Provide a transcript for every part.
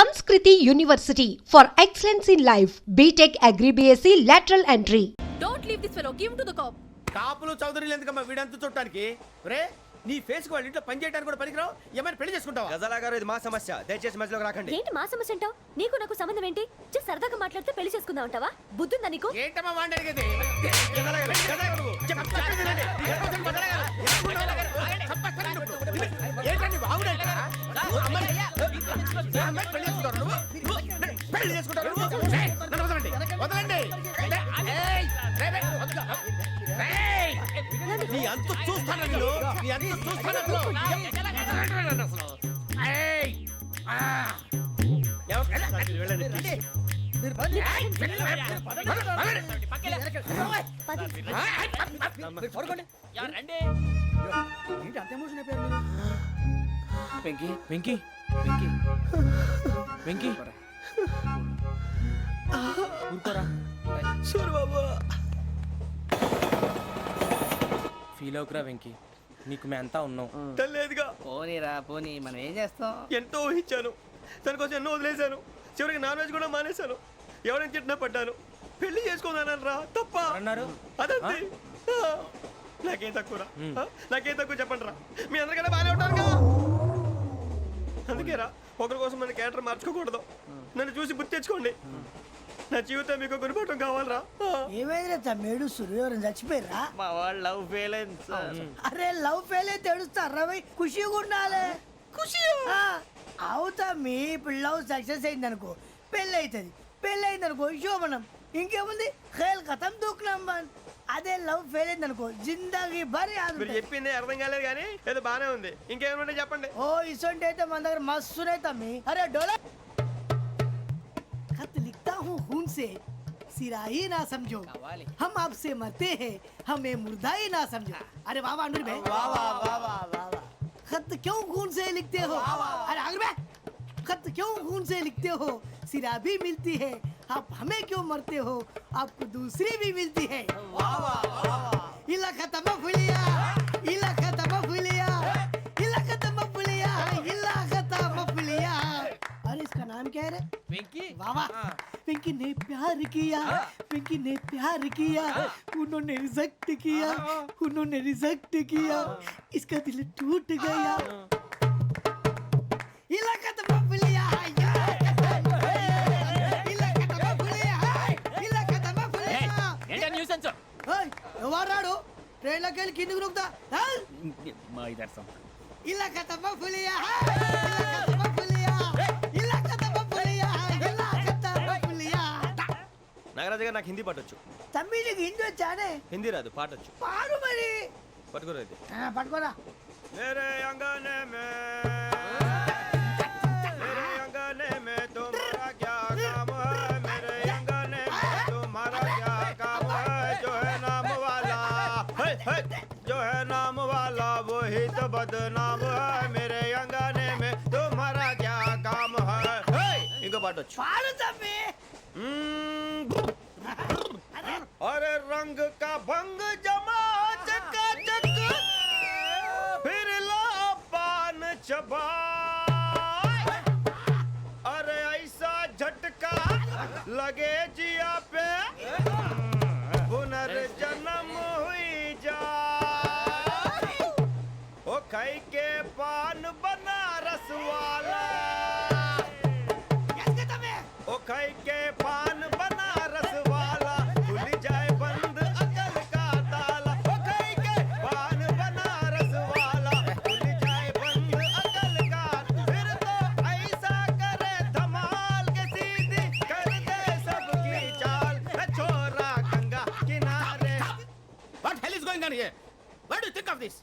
Samskriti University for excellence in life. BTech Agri BSc lateral entry. Don't leave this fellow give to the cop కాపులు చౌదరులు ఎందుకమ్మా వీడంతా చుట్టానికి రే నీ face వాళ్ళ ఇంట్లో పని చేయడానికి కూడా పనికిరావు ఏమైనా పెళ్ళి చేసుకుంటావా గజాలా గారు ఇది మా సమస్య దయచేసి మధ్యలోకి రాకండి ఏంటి మా సమస్య అంటావు నీకు నాకు సంబంధం ఏంటి జస్ట్ సరదాగా మాట్లాడితే పెళ్ళి చేసుకుందాం అంటావా బుద్ధుందా నీకు ఏంటమ్మా అడిగేది గజాలా గారు, గజాలా గారు, చెప్ప- చెప్పేది వినండి. చెప్పేది గజాలా గారు, ఎప్పుడు గజాలా గారు, చంపేస్తాను నిన్ను. ఏంటండి బావుడేంట? పెళ్ళి చేసుకుంటారు నన్ను వదలండి వదలండి నీ అంతు చూస్తాను నేను నీ అంతు చూస్తాను అసలు. వదలండి నన్ను అసలు. ఏయ్, ఆ. వెంకీ వెంకీ వెంకీ వెంకీ ఊరుకోరా. ఫీల్ అవుకురా వెంకీ. నీకు మేమంతా ఉన్నాం. పోనీరా పోనీ మనం ఏం చేస్తాం? ఎంతో ఊహించాను. తన కోసం ఎన్నో వదిలేశాను. చివరికి నాన్ వెజ్ కూడా మానేశాను. ఎవరైనా తిట్టినా పడ్డాను. పెళ్ళి చేసుకుందానని రా. తప్ప. అన్నారు అదంతే. ఆ. నాకేం తక్కువ నాకేం తక్కువ చెప్పండి రా మీ అందరికన్నా బాగానే ఉంటారుగా అందుకే రా ఒకరి కోసం మన క్యారెక్టర్ మార్చుకోకూడదు. నన్ను చూసి గుర్తు తెచ్చుకోండి. నా జీవితం మీకు గురిపటం కావాలరా. ఏమైందిరా తమ్మేడు సూర్యవరం చచ్చిపోయిరా మా వాళ్ళు లవ్ ఫెయిల్ అయింది సార్. అరే లవ్ ఫెయిల్ అయితే ఏడుస్తారా భయ్ ఖుషిగా ఉండాలి. ఖుషి అవుతా మీ ఇప్పుడు లవ్ సక్సెస్ అయింది అనుకో పెళ్ళి అవుతుంది పెళ్ళి అయింది అనుకో శోభనం. ఇంకేముంది? ఖేల్ కథం దూకునాం బన్ అదే లవ్ ఫెయిల్ అయింది అనుకో జిందాగీ భారీ మీరు చెప్పింది అర్థం కాలేదు కానీ ఏదో బాగానే ఉంది ఇంకేమైనా చెప్పండి ఓ ఇసొంటి అయితే మన దగ్గర మస్తునే తమ్మి అరే డోలా खत लिखता हूँ खून से सिरा ही ना समझो हम आपसे मरते हैं हमें मुर्दा ही ना समझो अरे वाह वाह अनुर भाई वाह वाह वाह वाह वाह खत क्यों खून से लिखते हो अरे अनुर भाई खत क्यों खून से लिखते हो सिरा भी मिलती है आप हमें क्यों मरते हो? आपको दूसरी भी मिलती है। इला खत्म फुलिया इला खत्म फुलिया इला खत्म फुलिया इला खत्म फुलिया अरे इसका नाम क्या है रे? వెంకీ वाह वाह। पिंकी ने प्यार किया पिंकी ने प्यार किया उन्होंने रिजेक्ट किया उन्होंने रिजेक्ट किया इसका दिल टूट गया। इलाका तो मफलिया। వాడు రాడు ట్రైన్లోకి వెళ్ళి కిందికి నొక్కుతా మా ఇదర్థం ఇలా కథమ్మ పులియా. నాగరాజు గారు నాకు హిందీ పాటొచ్చు తమ్మి నీకు హిందీ వచ్చానే హిందీ రాదు పాటొచ్చు పాడు మరి. పట్టుకోరా ఇది పట్టుకోరా. మేరే మే. बदनाम है मेरे अंगाने में। तुम्हारा क्या काम है? इनको बांटो फाड़ बे हम्म। अरे। रंग का भंग जमा चकाचक फिर पान चबा। अरे। ऐसा झटका लगे जी आप ओ के पान बनारस वाला। ओ खाई के पान बनारस वाला। खुल जाए बंद अकल का ताला। ओ खाई के पान बनारस वाला। खुल जाए बंद अकल का फिर तो ऐसा करे धमाल के सीधी। कर दे सबकी चाल। छोरा गंगा किनारे। What hell is going on here? What do you think of this?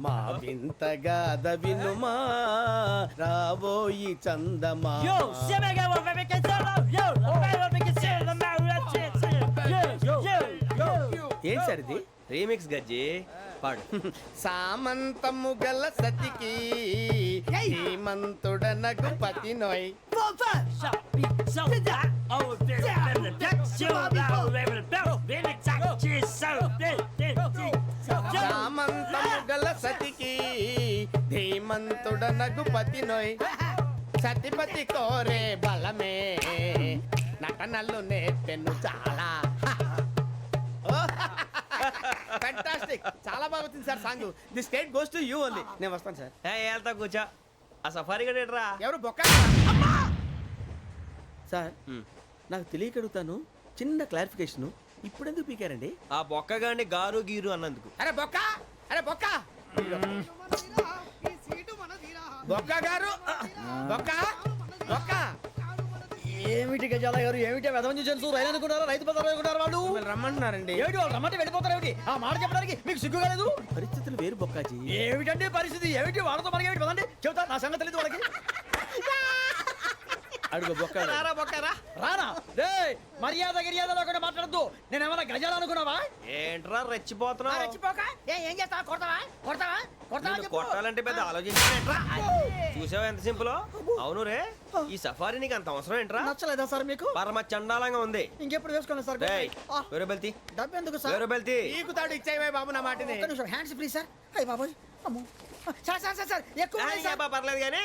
మా వింతగా దవినుమా రాబోయి చందమా. ఏం సరిది రీమిక్స్ గజ్జి? పాడు. సామంతము గల సతికి హేమంతుడనకు పతి నోయ్. సామంతము సతికి ధీమంతుడనగు పతి నోయ్ సతిపతి కోరే బలమే నటనలు నేర్పెను చాలా. ఫ్యాంటాస్టిక్ చాలా బాగా వచ్చింది sir song. The state goes to you only. నేను వస్తాను సార్. వెళ్తా కూర్చో. ఆ సఫారీ గడేట్రా ఎవరు బొక్క? సార్ నాకు తెలియక అడుగుతాను చిన్న క్లారిఫికేషన్. ఇప్పుడెందుకు పీకారండి? ఆ బొక్కగాండి గారు గీరు అన్నందుకు. అరే బొక్క! అరే బొక్క! బొక్క గారు. బొక్క. బొక్క. ఏమిటి గజాల గారు? ఏమిటి? వెదవం చూసారు రైలు అనుకున్నారా? రైతు బజార్ అనుకున్నారు వాళ్ళు? రమ్మంటున్నారండి. ఏమిటి? వాళ్ళు రమ్మంటే వెళ్ళిపోతారు ఏమిటి? ఆ మాట చెప్పడానికి మీకు సిగ్గు కాలేదు? పరిస్థితులు వేరు బొక్కాజీ. ఏమిటండి పరిస్థితి? ఏమిటి? వాళ్ళతో మనకి ఏమిటి? పదండి. చెబుతా నా సంగతి తెలియదు వాళ్ళకి. అడుగు బొక్క రారా బొక్కరా రానా? రే మర్యాద గిర్యాద లేకుండా మాట్లాడద్దు నేను ఏమైనా గజాలు అనుకున్నావా? ఏంట్రా రెచ్చిపోతున్నావు? రెచ్చిపోక. ఏ- ఏం చేస్తావా? కొడతావా? కొడతావా? కొడతావా. కొట్టాలంటే పెద్ద ఆలోచించానేంట్రా చూసావా ఎంత సింపుల్? అవును రే ఈ సఫారీ నీకు అంత అవసరం ఏంట్రా? నచ్చలేదా సార్ మీకు? పరమ చండాలంగా ఉంది. ఇంకెప్పుడు వేసుకోండి సార్? డేయ్, ఆ, వేరే బెల్తి. డబ్బు ఎందుకు సార్? వేరే బెల్తి. నీకు తాడు ఇచ్చాయి బాబు నా నిమిషం హ్యాండ్స్ ప్లీజ్ సార్ అయ్యి అమ్మో. సార్ సార్ సార్ ఎక్కువ. పర్లేదు కానీ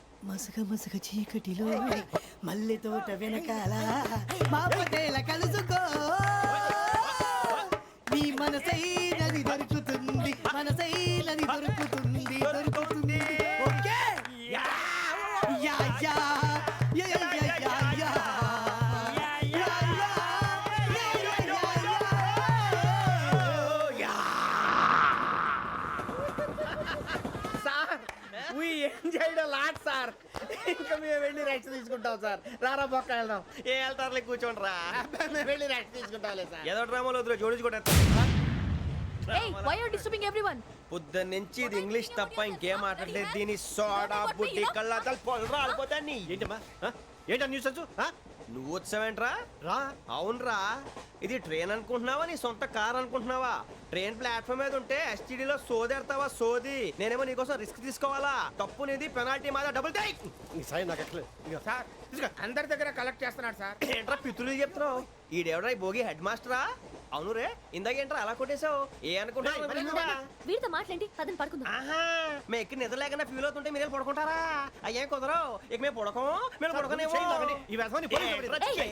మసగ మసగ చీకటిలో మల్లె తోట వెనకాల మాపతేల కలుసుకో. నీ మనసైనది దొరుకుతుంది మనసైనది దొరుకుతుంది. రెస్ట్ తీసుకుంటాం సార్. రారా బొక్క వెళ్దాం. ఏ వెళ్తారులే కూర్చోండి రా. మేము వెళ్ళి రెస్ట్ తీసుకుంటాంలే సార్. ఏదో డ్రామాలో వద్దు జోడించుకుంటా Hey, why are you disturbing everyone? పొద్దున్న నుంచి ఇది ఇంగ్లీష్ తప్ప ఇంకేం మాట్లాడలేదు. దీని సోడా బుడ్డి కళ్ళ పొలం రాలిపోతాన్ని ఏంటమ్మా? ఆ? ఏంటా న్యూస్ వచ్చు? నువ్వు వచ్చావేంట్రా? రా. అవునరా. ఇది ట్రైన్ అనుకుంటున్నావా? నీ సొంత కార్ అనుకుంటున్నావా? ట్రైన్ ప్లాట్ఫామ్ మీద ఉంటే STD లో సోదేడతావా సోది. నేనేమో నీకోసం రిస్క్ తీసుకోవాలా? తప్పు నీది పెనాల్టీ మాదా డబుల్ టై సాయి నాకు సార్ ఇదిగో, అందరి దగ్గర కలెక్ట్ చేస్తున్నాడు సార్. ఏంట్రా పితులు చెప్తున్నావు? ఈడెవడ్రా ఈ భోగి హెడ్ మాస్టరా అవును రే ఇందాకేంట్రా అలా కొట్టేశావు? ఏ అనుకుంటున్నావు? వీరితో మాట్లాడి అతను పడుకుందాం. ఆహా మేము ఎక్కి నిద్ర లేకుండా ఫీల్ అవుతుంటే మీరు వెళ్ళి పడుకుంటారా? అయ్యేం కుదరవు. ఇక మేము పడుకోం మేము పడుకోనేమో. ఈ వ్యసనాన్ని ఏంట్రా ఏయ్.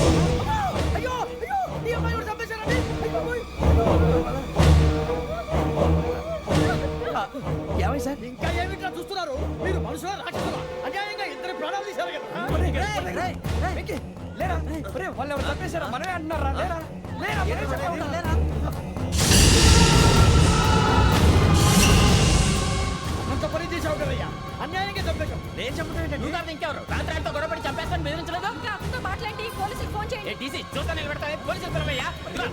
అయ్యో అయ్యో ఈ అమ్మాయి కూడా చంపేశారండి అయ్యో, ఓయ్. ఆ, ఏమైంది సార్? ఇంకా ఏమిట్లా చూస్తున్నారు? మీరు మనుషుల రాక్షసులా? అన్యాయంగా ఇద్దరు ప్రాణాలు తీశారు కదా? వెంకీ, లేరా? ఒరేయ్, వాళ్ళు ఎవరు చంపేశారా మనమే అంటున్నారా? లేరా? లేరా? అంత పని చేసావు కదయ్యా అన్యాయంగా చంపేశావు నేను చెప్పడం నువ్వు కాదు ఇంకెవరు? రాత్రి ఆయనతో గొడవపడి చంపేస్తాను బెదిరించలేదు ఇంకా అతనితో మాట్లాడి పోలీసులకు ఫోన్ చేయండి. ఏ టీసీ చూస్తా నిలబెడతా పోలీసులు పిలవయ్యా? మనం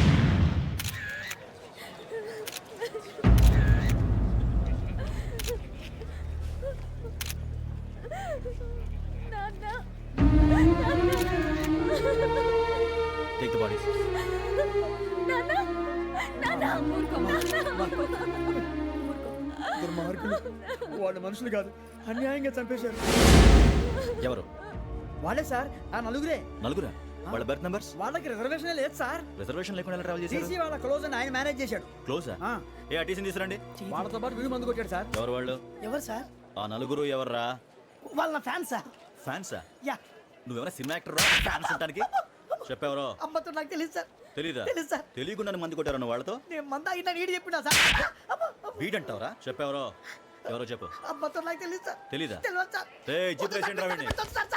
దుర్మార్గులు వాళ్ళు మనుషులు కాదు అన్యాయంగా చంపేశారు ఎవరు వాళ్ళే సార్ ఆ నలుగురే నలుగురా వాళ్ళ బర్త్ నంబర్స్ వాళ్ళకి రిజర్వేషన్ లేదు సార్ రిజర్వేషన్ లేకుండా ఎలా ట్రావెల్ టీసీ వాళ్ళ క్లోజ్ అని ఆయన మేనేజ్ చేశాడు క్లోజా ఆ, ఏ ఆ టీసీని తీసురండి వాళ్ళతో పాటు వీడు మందు కొట్టాడు సార్ ఎవరు వాళ్ళు ఎవరు సార్ ఆ నలుగురు ఎవర్రా వాళ్ళ ఫ్యాన్ సార్ ఫ్యాన్సా యా నువ్వెవరా సినిమా యాక్టర్ రా ఫ్యాన్స్ అంటానికి చెప్పెవరో అమ్మతో నాకు తెలియదు సార్ తెలీదా? సార్. తెలియకుండా మంది కొట్టారు వాళ్ళతో? నేను మంద అయినా నీడి చెప్పినా సార్? వీడంటావరా? చెప్పెవరో? ఎవరో చెప్పు. అమ్మతో నాకు తెలియదు సార్. తెలీదా? తెలియదు సార్. ఏయ్, జీప్ రా వీడిని. సార్,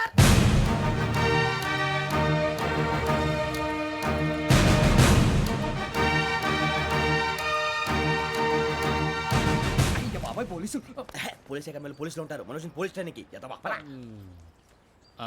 బాబాయ్ పోలీసు. పోలీస్ అకాడమీలో పోలీసులు ఉంటారు. మనుషులు పోలీస్ స్టేషన్కి ఆ,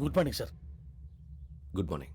Good morning sir good morning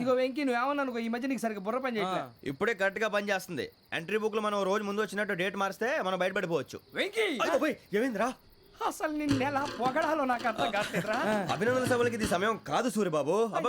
ఇగో వెంకీ నువ్వేమన్నా అనుకో ఈ మధ్య నీకు సరిగ్గా బుర్ర పని చేయట్లే. ఇప్పుడే కరెక్ట్గా పని చేస్తుంది. ఎంట్రీ బుక్లో మనం రోజు ముందు వచ్చినట్టు డేట్ మారిస్తే మనం బయటపడిపోవచ్చు. వెంకీ! ఏమైందిరా? అసలు నిన్న ఎలా పొగడాలో నాకు అర్థం అభినందన సభలకి ఇది సమయం కాదు సూర్యబాబు అబ్బ